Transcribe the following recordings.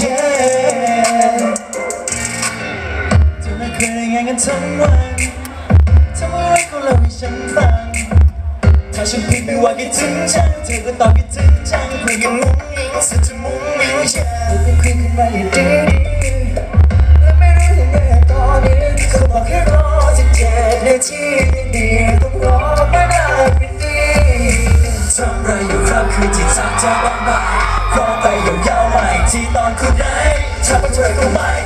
yeah จะไม่เคยยังไงกันทั้งวันทำอะไรก็เล่าให้ฉันฟัง ถ้าฉันพิมพ์ไปว่าคิดถึงฉันเธอก็ตอบคิดถึงฉันคุยกันมุ้งมิ้งสุดจะมุ้ง ทำไปด้วยก็ไม่ต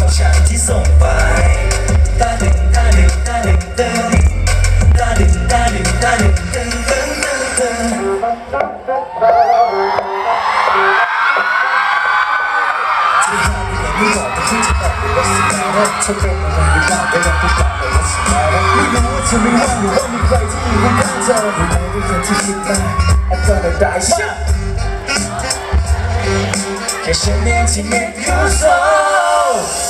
ของฉันที่ส่งไปตาดึงตาดึงตาดึงเตือนตาดึงตาดึงตาดึงตึงตึงตึงตึงที่หาไม่บอกแต่ที่จะบอกว่าสิ่งนั้นเธอเป็นอะไรหรือเปล่าได้รับผู้กล่าวว่าสิ่งนั้นไม่รู้ว่าเธอไม่ว่างหรือว่ามีใครที่อยู่ข้างเธอหรือไม่ได้เธอที่คิดได้ I gonna die shit แค่ฉันเองที่ไม่รู้สึกทำ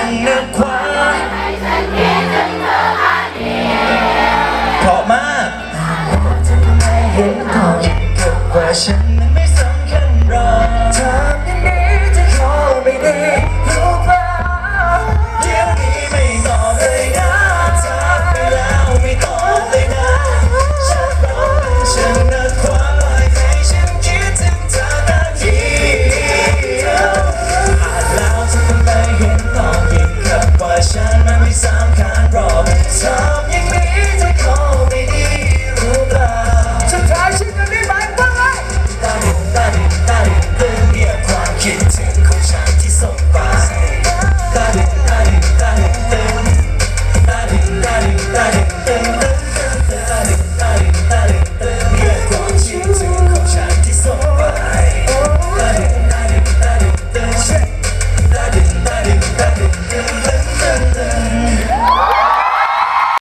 ันนึกว่าให้ฉันคิดถึเธออันดียวเพราะมากเห็น